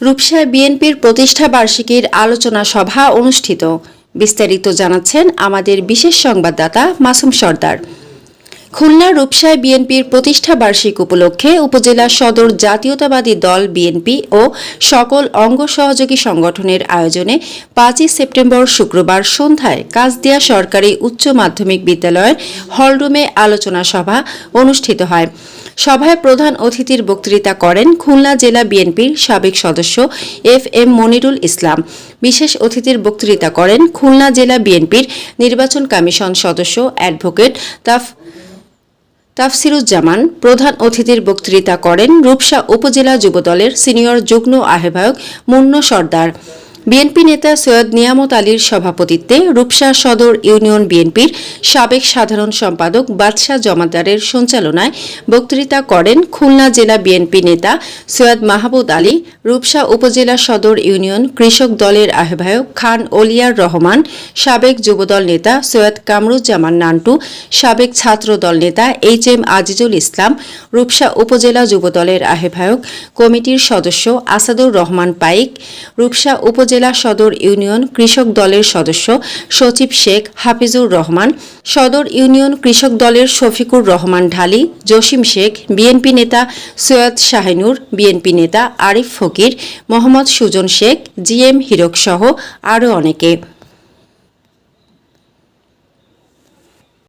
রূপসায় বিএনপির প্রতিষ্ঠা বার্ষিকীর আলোচনা সভা অনুষ্ঠিত। বিস্তারিত জানাচ্ছেন আমাদের বিশেষ সংবাদদাতা মাসুম সর্দার। খুলনা রূপসায় বিএনপির প্রতিষ্ঠা বার্ষিক উপলক্ষে উপজেলা সদর জাতীয়তাবাদী দল বিএনপি ও সকল অঙ্গ সহযোগী সংগঠনের আয়োজনে পাঁচই সেপ্টেম্বর শুক্রবার সন্ধ্যায় কাজদিয়া সরকারি উচ্চ মাধ্যমিক বিদ্যালয়ের হলরুমে আলোচনা সভা অনুষ্ঠিত হয়। সভায় প্রধান অতিথির বক্তৃতা করেন খুলনা জেলা বিএনপির সাবেক সদস্য এফ এম মনিরুল ইসলাম। বিশেষ অতিথির বক্তৃতা করেন খুলনা জেলা বিএনপির নির্বাচন কমিশন সদস্য অ্যাডভোকেট তাফ তাফসিরুজ্জামান প্রধান অতিথির বক্তৃতা করেন রূপসা উপজেলা যুবদলের সিনিয়র যুগ্ম আহ্বায়ক মুন্ন সর্দার। বিএনপি নেতা সৈয়দ নিয়ামত আলীর সভাপতিত্বে রূপসা সদর ইউনিয়ন বিএনপির সাবেক সাধারণ সম্পাদক বাদশাহ জমাদারের সঞ্চালনায় বক্তৃতা করেন খুলনা জেলা বিএনপি নেতা সৈয়দ মাহবুদ আলী, রূপসা উপজেলা সদর ইউনিয়ন কৃষক দলের আহ্বায়ক খান ওলিয়ার রহমান, সাবেক যুবদল নেতা সৈয়দ কামরুজ্জামান নান্টু, সাবেক ছাত্র দল নেতা এইচ এম আজিজুল ইসলাম, রূপসা উপজেলা যুবদলের আহ্বায়ক কমিটির সদস্য আসাদুর রহমান পাইক, রূপসা উপজেলা সদর ইউনিয়ন কৃষক দলের সদস্য সচিব শেখ হাফিজুর রহমান, সদর ইউনিয়ন কৃষক দলের শফিকুর রহমান ঢালি, জসিম শেখ, বিএনপি নেতা সৈয়দ শাহিনুর, বিএনপি নেতা আরিফ ফকির, মোহাম্মদ সুজন শেখ, জি এম হিরক সহ আরও অনেকে।